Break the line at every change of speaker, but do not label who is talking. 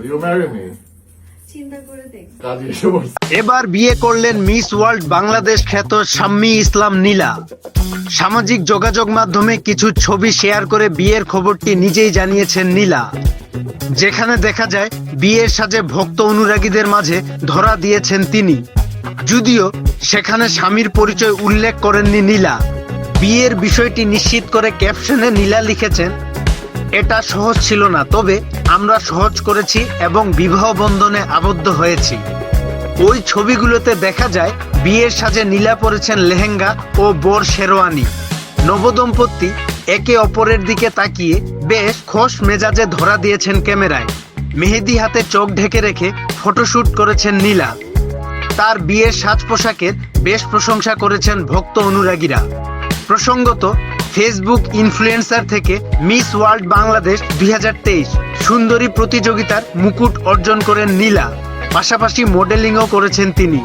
You marry me?
এবার বিয়ে করলেন মিস ওয়ার্ল্ড বাংলাদেশ খ্যাত শাম্মী ইসলাম নীলা। সামাজিক যোগাযোগ মাধ্যমে কিছু ছবি শেয়ার করে বিয়ের খবরটি নিজেই জানিয়েছেন নীলা। যেখানে দেখা যায় বিয়ের সাজে ভক্ত অনুরাগীদের মাঝে ধরা দিয়েছেন তিনি। যদিও সেখানে স্বামীর পরিচয় উল্লেখ করেননি নীলা। বিয়ের বিষয়টি নিশ্চিত করে ক্যাপশনে নীলা লিখেছেন এটা সহজ ছিল না, তবে আমরা সহজ করেছি এবং বিবাহ বন্ধনে আবদ্ধ হয়েছি। ওই ছবিগুলোতে দেখা যায়, বিয়ের সাজে নীলা পরেছেন লেহেঙ্গা ও বর শেরওয়ানি। নবদম্পতি একে অপরের দিকে তাকিয়ে বেশ খোশ মেজাজে ধরা দিয়েছেন ক্যামেরায়। মেহেদি হাতে চোখ ঢেকে রেখে ফটোশুট করেছেন নীলা। তার বিয়ের সাজ পোশাকের বেশ প্রশংসা করেছেন ভক্ত অনুরাগীরা। প্রসঙ্গত ফেসবুক ইনফ্লুয়েন্সার থেকে মিস ওয়ার্ল্ড বাংলাদেশ দুই হাজার তেইশ। সুন্দরী প্রতিযোগিতার মুকুট অর্জন করেন নীলা। পাশাপাশি মডেলিংও করেছেন তিনি।